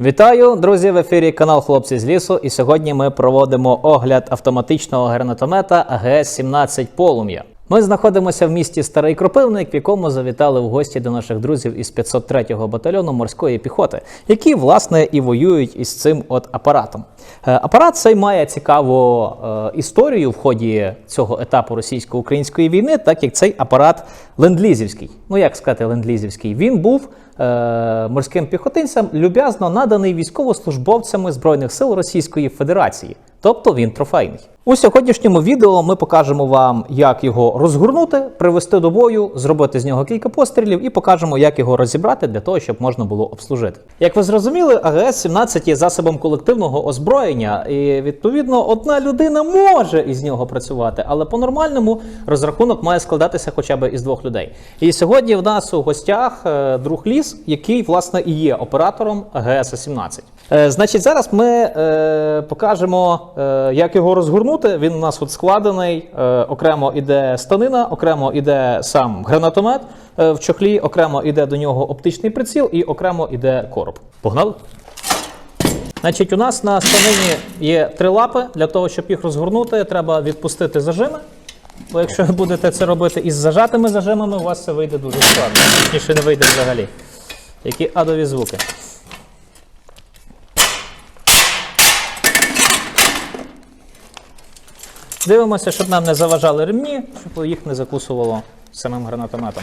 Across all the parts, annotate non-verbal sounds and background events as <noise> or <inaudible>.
Вітаю, друзі! В ефірі канал Хлопці з лісу. І сьогодні ми проводимо огляд автоматичного гранатомета АГС-17 Полум'я. Ми знаходимося в місті Старий Кропивник, в якому завітали в гості до наших друзів із 503-го батальйону морської піхоти, які власне і воюють із цим от апаратом. Е, Апарат цей має цікаву е, історію в ході цього етапу російсько-української війни, так як цей апарат ленд-лізівський. Ну як сказати, ленд-лізівський. Він був е, морським піхотинцям люб'язно наданий військовослужбовцями Збройних сил Російської Федерації. Тобто він трофейний. У сьогоднішньому відео ми покажемо вам, як його розгорнути, привести до бою, зробити з нього кілька пострілів і покажемо, як його розібрати для того, щоб можна було обслужити. Як ви зрозуміли, АГС-17 є засобом колективного озброєння, і відповідно одна людина може із нього працювати, але по-нормальному розрахунок має складатися хоча б із двох людей. І сьогодні в нас у гостях е, друг ліс, який власне і є оператором АГС-17. Е, Значить, зараз ми е, покажемо, е, як його розгорнути. Він у нас от складений. Е, окремо іде станина, окремо іде сам гранатомет е, в чохлі, окремо іде до нього оптичний приціл і окремо іде короб. Погнали? Значить, у нас на станині є три лапи. Для того, щоб їх розгорнути, треба відпустити зажими. Бо якщо ви будете це робити із зажатими зажимами, у вас це вийде дуже складно. Точніше, не вийде взагалі. Які адові звуки. Дивимося, щоб нам не заважали ремні, щоб їх не закусувало самим гранатометом.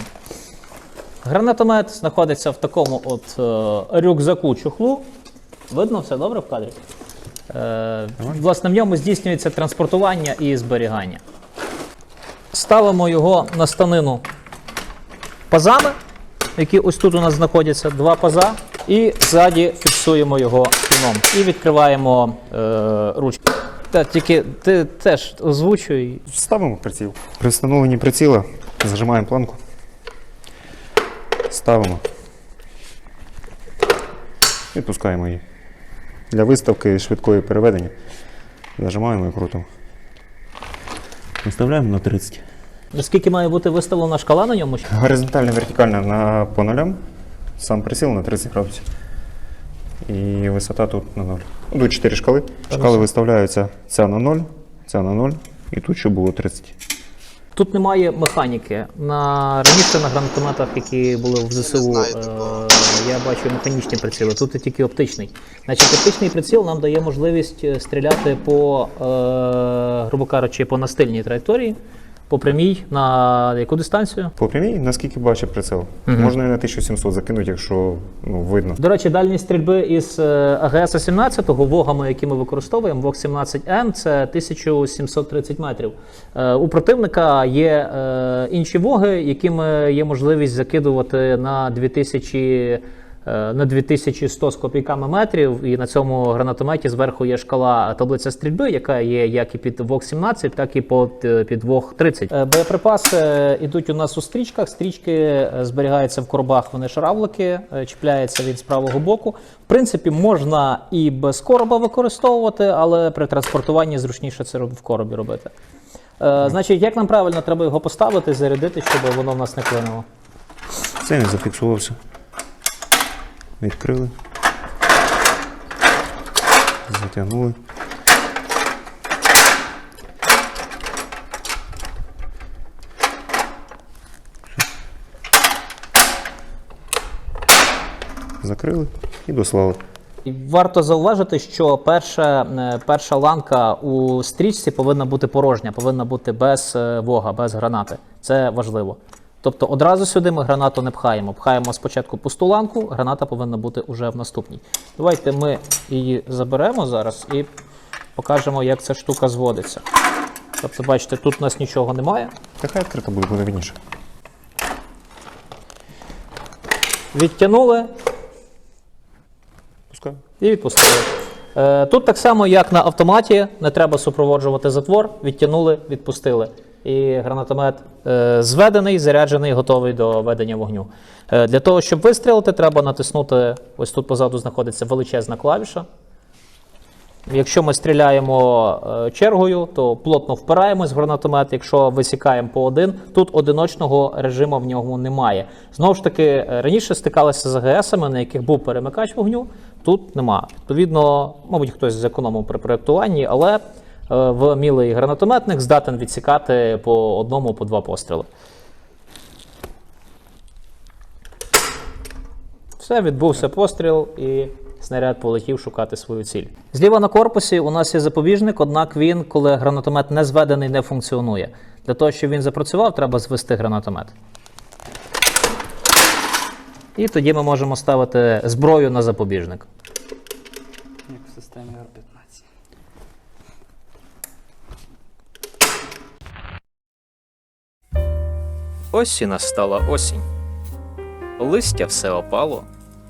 Гранатомет знаходиться в такому от е, рюкзаку чохлу. Видно все добре в кадрі? Е, власне, в ньому здійснюється транспортування і зберігання. Ставимо його на станину пазами, які ось тут у нас знаходяться, два паза, і ззаді фіксуємо його піном. І відкриваємо е, ручки. Та, тільки ти теж озвучуй. Ставимо приціл. При встановленні приціла зажимаємо планку. Ставимо. І пускаємо її. Для виставки швидкої переведення. Зажимаємо і крутимо. Виставляємо на 30. Наскільки має бути виставлена шкала на ньому? Горизонтально, вертикально на по нулям. Сам приціл на 30 градусів. І висота тут на 0. Ну, Тут 4 шкали. Шкали виставляються ця на 0, ця на 0. І тут ще було 30. Тут немає механіки. На раніше на гранатометах, які були в ЗСУ, е, я бачу механічні приціли. Тут і тільки оптичний. Значить, оптичний приціл нам дає можливість е, стріляти по, е, грубо кажучи, по настильній траєкторії, по прямій на яку дистанцію? По прямій, наскільки бачить приціл, можна і на 1700 закинути, якщо ну, видно. До речі, дальність стрільби із е, АГС-17, вогами, які ми використовуємо, ВОГ-17М, це 1730 метрів. Е, У противника є е, інші воги, якими є можливість закидувати на 2000 е, на 2100 з копійками метрів, і на цьому гранатометі зверху є шкала таблиця стрільби, яка є як і під ВОГ-17, так і під, під ВОГ-30. Е, Боєприпаси йдуть у нас у стрічках. Стрічки е, зберігаються в коробах, вони шаравлики, е, чіпляється він з правого боку. В принципі, можна і без короба використовувати, але при транспортуванні зручніше це в коробі робити. Е, Значить, як нам правильно треба його поставити, зарядити, щоб воно в нас не клинило? Це не зафіксувався. Відкрили. Затягнули. Закрили і дослали. Варто зауважити, що перша, е, перша ланка у стрічці повинна бути порожня, повинна бути без е, вога, без гранати. Це важливо. Тобто одразу сюди ми гранату не пхаємо. Пхаємо спочатку пусту ланку, граната повинна бути уже в наступній. Давайте ми її заберемо зараз і покажемо, як ця штука зводиться. Тобто, бачите, тут у нас нічого немає. Та відкрита буде, буде вільніше. Відтягнули, Пускай. І відпустили. Е, Тут так само, як на автоматі, не треба супроводжувати затвор, відтягнули, відпустили. І гранатомет е, зведений, заряджений, готовий до ведення вогню. Е, Для того, щоб вистрілити, треба натиснути. Ось тут позаду знаходиться величезна клавіша. Якщо ми стріляємо е, чергою, то плотно впираємось в гранатомет. Якщо висікаємо по один, тут одиночного режиму в ньому немає. Знову ж таки, раніше стикалися з АГСами, на яких був перемикач вогню. Тут нема. Відповідно, мабуть, хтось зекономив при проєктуванні, але е, вмілий гранатометник здатен відсікати по одному, по два постріли. Все, відбувся постріл і снаряд полетів шукати свою ціль. Зліва на корпусі у нас є запобіжник, однак він, коли гранатомет не зведений, не функціонує. Для того, щоб він запрацював, треба звести гранатомет. І тоді ми можемо ставити зброю на запобіжник. як в системі R15. Ось і настала осінь. Листя все опало,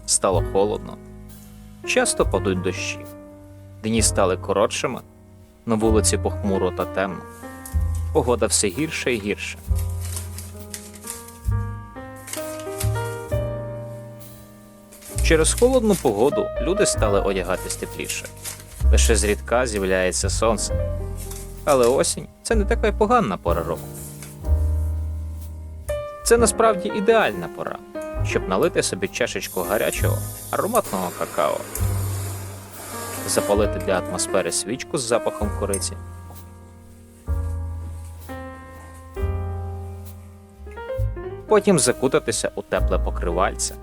стало холодно. Часто падуть дощі. Дні стали коротшими, на вулиці похмуро та темно. Погода все гірше і гірше. Через холодну погоду люди стали одягатись тепліше. Лише зрідка з'являється сонце. Але осінь це не така й поганна пора року. Це насправді ідеальна пора, щоб налити собі чашечку гарячого, ароматного какао, запалити для атмосфери свічку з запахом кориці. Потім закутатися у тепле покривальце.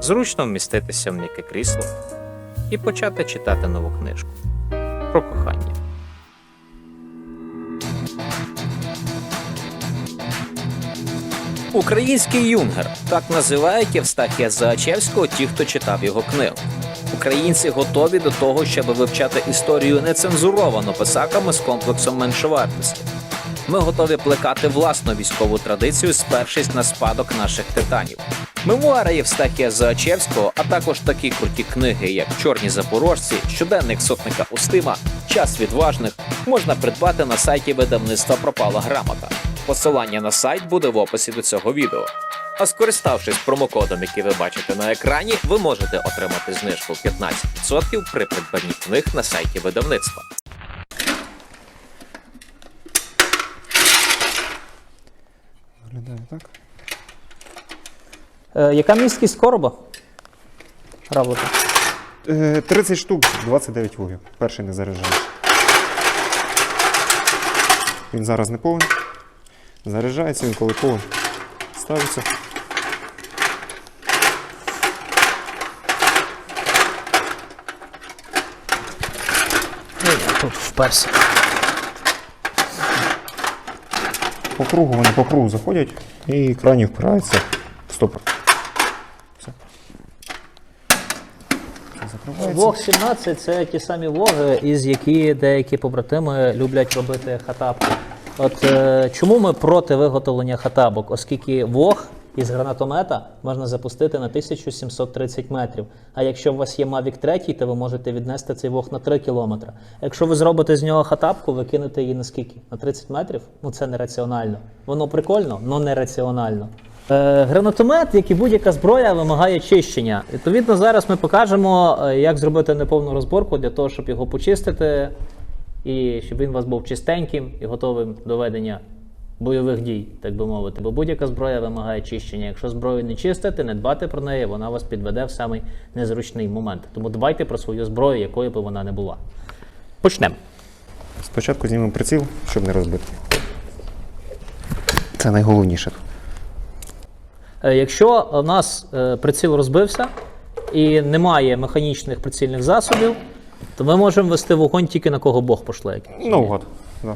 Зручно вміститися в м'яке крісло і почати читати нову книжку про кохання. Український юнгер так називають Євстахія Заачевського ті, хто читав його книгу. Українці готові до того, щоб вивчати історію нецензуровано писаками з комплексом меншовартості. Ми готові плекати власну військову традицію, спершись на спадок наших титанів. Мемуари Євстахія Заачевського, а також такі круті книги, як Чорні запорожці, щоденник сотника Устима, Час відважних можна придбати на сайті видавництва Пропала грамота. Посилання на сайт буде в описі до цього відео. А скориставшись промокодом, який ви бачите на екрані, ви можете отримати знижку 15% при придбанні книг на сайті видавництва. Виглядає так. Е, яка місткість короба? Е, 30 штук, 29 вугів. Перший не заряджаєш. Він зараз не повний. Заряджається він, коли повний. Ставиться. Тут вперся. По кругу вони по кругу заходять і крайні впираються в стопор. Все. Закривається. Вог 17 це ті самі воги, із які деякі побратими люблять робити хатапки. От е, чому ми проти виготовлення хатабок? Оскільки вог із гранатомета можна запустити на 1730 метрів. А якщо у вас є Mavic 3, то ви можете віднести цей вог на 3 кілометри. Якщо ви зробите з нього хатапку, ви кинете її на скільки? На 30 метрів? Ну це нераціонально. Воно прикольно, але нераціонально. Е, гранатомет, як і будь-яка зброя, вимагає чищення. Відповідно, зараз ми покажемо, е, як зробити неповну розборку для того, щоб його почистити, і щоб він у вас був чистеньким і готовим до ведення бойових дій, так би мовити. Бо будь-яка зброя вимагає чищення. Якщо зброю не чистити, не дбати про неї, вона вас підведе в самий незручний момент. Тому дбайте про свою зброю, якою би вона не була. Почнемо. Спочатку знімемо приціл, щоб не розбити. Це найголовніше. Е, Якщо у нас е, приціл розбився і немає механічних прицільних засобів, то ми можемо вести вогонь тільки на кого Бог пошле. Наугад. Да.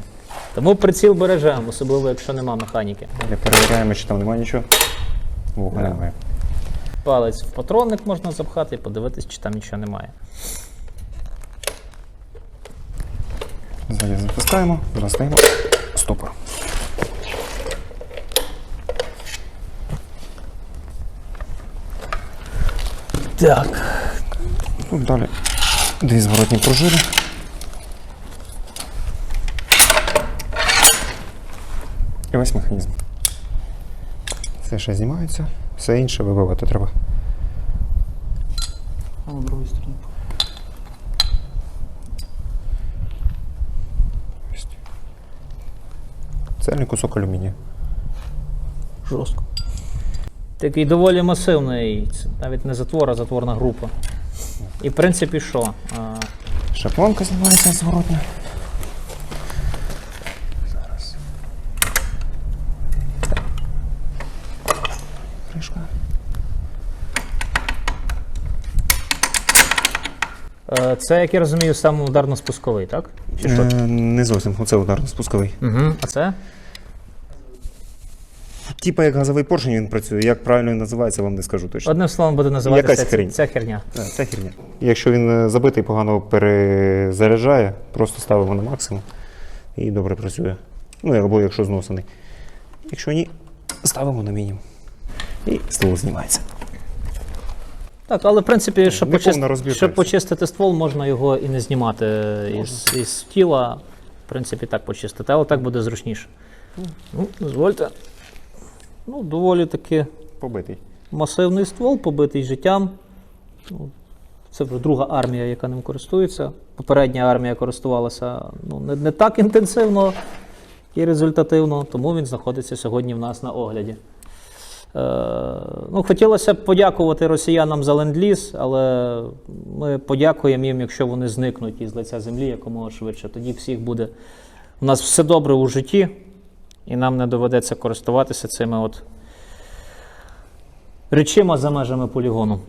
Тому приціл бережемо, особливо якщо нема механіки. Далі перевіряємо, чи там немає нічого. Вогня немає. Палець в патронник можна запхати і подивитись, чи там нічого немає. Ззаді запускаємо, достаємо стопор. Так. Тут далі Дві зворотні пружини. І ось механізм. Все ще знімається, все інше вибивати треба. А на другій стороні. Цельний кусок алюмінію. Жорстко. Такий доволі масивний, навіть не затвор, а затворна група. І в принципі, що? Шаплонка знімається зворотно. Зараз. Кришка. е, Це, як я розумію, саме ударно-спусковий, так? Чи що? Е, не зовсім, оце ударно-спусковий. Угу. А це? Типа як газовий поршень він працює. Як правильно він називається, вам не скажу точно. Одним словом буде називатися Якась ця, хрінь. ця херня. Е, Це херня. Якщо він е, забитий, погано перезаряджає, просто ставимо на максимум і добре працює. Ну, або якщо зносений. Якщо ні, ставимо на мінімум. І ствол знімається. Так, але в принципі, щоб, почист... щоб почистити ствол, можна його і не знімати із, із тіла. В принципі, так почистити, але так буде зручніше. Ну, дозвольте. Ну, доволі таки Побитий. масивний ствол, побитий життям. Ну, Це вже друга армія, яка ним користується. Попередня армія користувалася ну, не, не так інтенсивно і результативно, тому він знаходиться сьогодні в нас на огляді. Е, ну, хотілося б подякувати росіянам за ленд-ліз, але ми подякуємо їм, якщо вони зникнуть із лиця землі якомога швидше. Тоді всіх буде. У нас все добре у житті, і нам не доведеться користуватися цими от речима за межами полігону.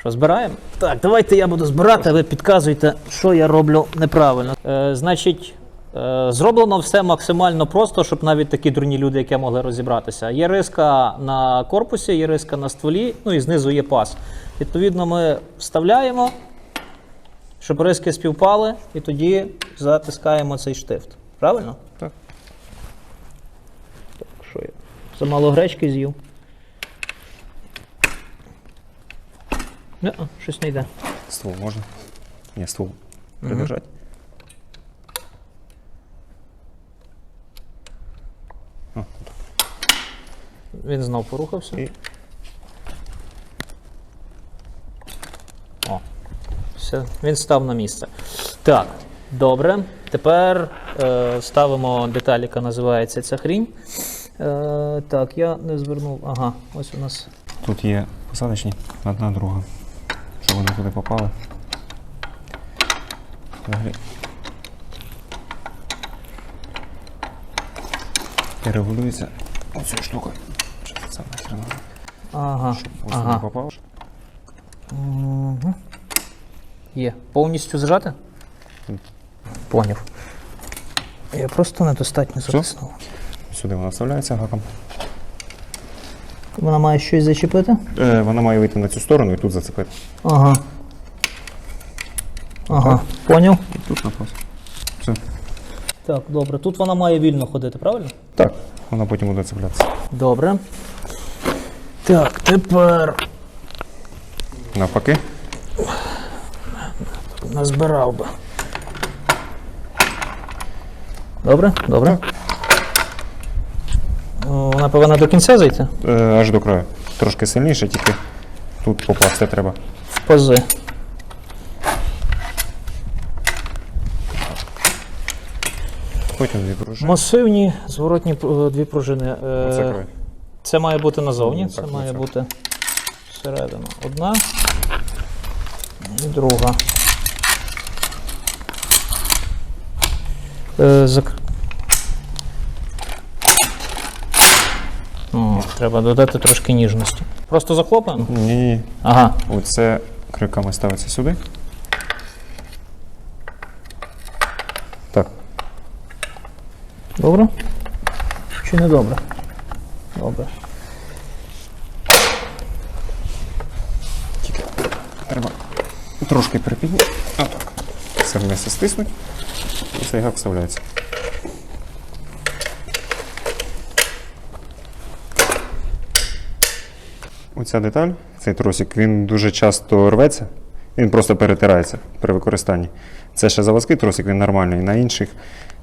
Що, збираємо? Так, давайте я буду збирати, а ви підказуйте, що я роблю неправильно. Е, значить, е, зроблено все максимально просто, щоб навіть такі дурні люди, як я могли розібратися. Є риска на корпусі, є риска на стволі, ну і знизу є пас. Відповідно, ми вставляємо, щоб риски співпали, і тоді затискаємо цей штифт. Правильно? Так. Так, що я? Замало гречки з'їв. Не, щось не йде. Ствол можна? Ні, ствол. Придержать. О, Він знов порухався. І- О, все, він став на місце. Так, добре. Тепер е, ставимо деталь, яка називається ця хрінь. Е, так, я не звернув. Ага, ось у нас. Тут є посадочні, одна друга. Щоб вони туди попали. Взагалі. І регулюється оцю штукою. Що це саме хрена? Ага. Ось туди ага. попав. Угу. Є. Повністю зжати? Поняв. Я просто недостатньо затиснув. Сюди вона вставляється гаком. Вона має щось зачепити? Е, вона має вийти на цю сторону і тут зацепити. Ага. Ага, поняв. І тут напас. Все. Так, добре. Тут вона має вільно ходити, правильно? Так, вона потім буде цеплятися. Добре. Так, тепер Навпаки. назбирав би. Добре, добре. О, Вона повинна до кінця зайти? Е, аж до краю. Трошки сильніше, тільки тут попасти треба. В пази. Потім дві пружини. Масивні зворотні е, дві пружини. Е, Це край. Це має бути назовні, Ні, це так, має оце. бути всередину. Одна і друга. Е, зак... О, треба додати трошки ніжності. Просто захлопаємо? Ні, ні. Ага. Оце крюками ставиться сюди. Так. Добре? Чи не добре? Добре. Тільки треба трошки припідняти. Отак. Все вместе стиснуть. І цей гак вставляється. Оця деталь, цей тросик, він дуже часто рветься, він просто перетирається при використанні. Це ще заводський тросик, він нормальний. На інших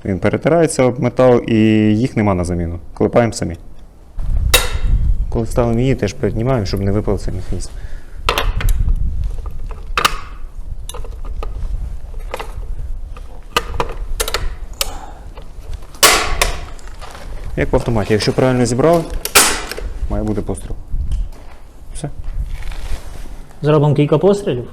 він перетирається об метал і їх нема на заміну. Клепаємо самі. Коли ставимо її, теж піднімаємо, щоб не випав цей механізм. Як в автоматі. Якщо правильно зібрали, має бути постріл. Все. Зробимо кілька пострілів.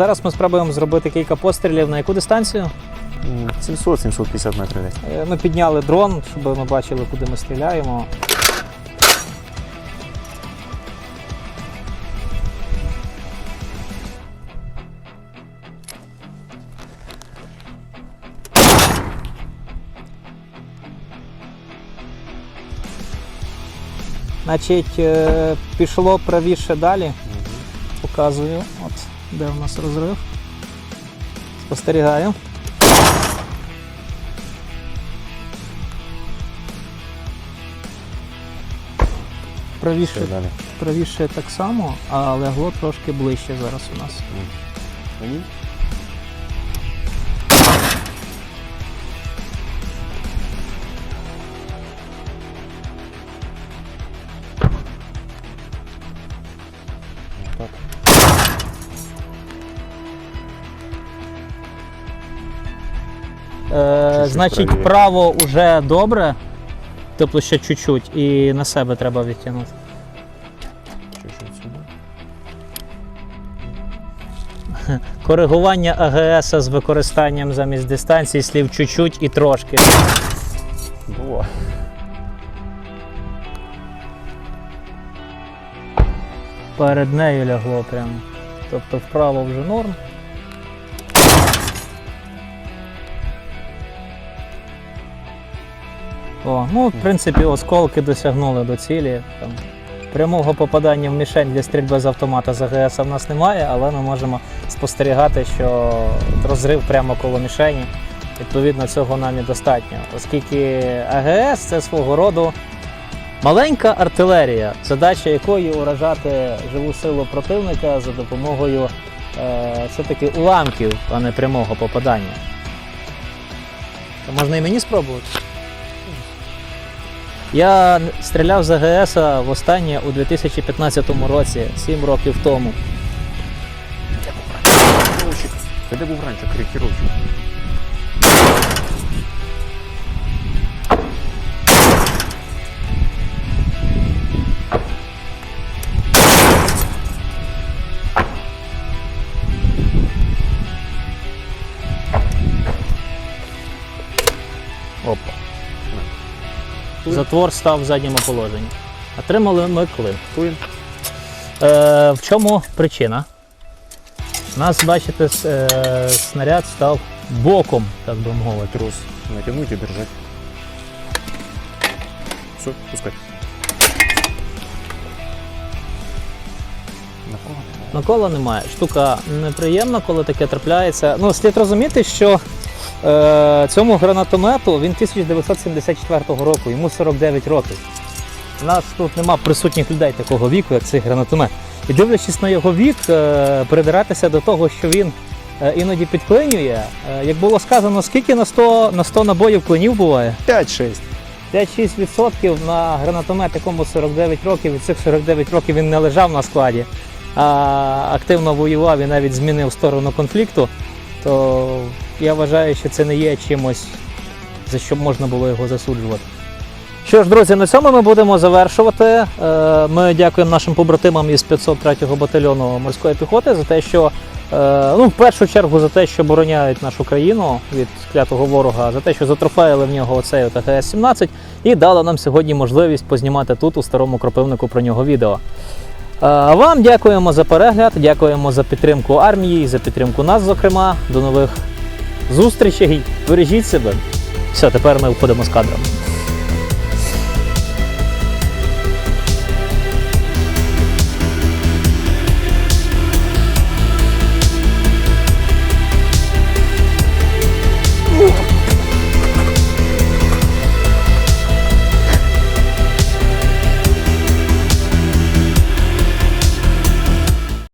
Зараз ми спробуємо зробити кілька пострілів на яку дистанцію? 700-750 метрів десь. Е, Ми підняли дрон, щоб ми бачили, куди ми стріляємо. Значить, е, пішло правіше далі. Показую, от де у нас розрив. Спостерігаю. Правіше, далі? правіше так само, але легло трошки ближче зараз у нас. Мені? Значить, правіше. право вже добре, тобто ще чуть-чуть, і на себе треба відтягнути. Чуть-чуть сюди. <laughs> Коригування АГС з використанням замість дистанції слів чуть-чуть і трошки. Було. Перед нею лягло прямо. Тобто вправо вже норм. О, ну, в принципі, осколки досягнули до цілі. Там, прямого попадання в мішень для стрільби з автомата з АГС в нас немає, але ми можемо спостерігати, що розрив прямо коло мішені. Відповідно, цього нам і достатньо, оскільки АГС це свого роду маленька артилерія, задача якої уражати живу силу противника за допомогою е, все-таки уламків, а не прямого попадання. То можна і мені спробувати. Я стріляв з АГС востаннє у 2015 році, 7 років тому. Де був раніше коректировщик? Опа. Затвор став в задньому положенні. Отримали ми клин. Клин. Е, в чому причина? У нас, бачите, с- е, снаряд став боком, так би мовити. Трос. Натянуть і держать. Все, пускай. На кого? Накола немає. Штука неприємна, коли таке трапляється. Ну, слід розуміти, що цьому гранатомету він 1974 року, йому 49 років. У нас тут нема присутніх людей такого віку, як цей гранатомет. І дивлячись на його вік, е, придиратися до того, що він е, іноді підклинює. Е, як було сказано, скільки на 100, на 100 набоїв клинів буває? 5-6. 5-6% на гранатомет, якому 49 років, від цих 49 років він не лежав на складі, а активно воював і навіть змінив сторону конфлікту, то я вважаю, що це не є чимось, за що можна було його засуджувати. Що ж, друзі, на цьому ми будемо завершувати. Е, Ми дякуємо нашим побратимам із 503-го батальйону морської піхоти за те, що е, ну, в першу чергу за те, що обороняють нашу країну від клятого ворога, за те, що затрофеїли в нього оцей от АГС-17 і дали нам сьогодні можливість познімати тут у старому кропивнику про нього відео. Е, вам дякуємо за перегляд, дякуємо за підтримку армії, за підтримку нас, зокрема. До нових зустрічей. Бережіть себе. Все, тепер ми входимо з кадром.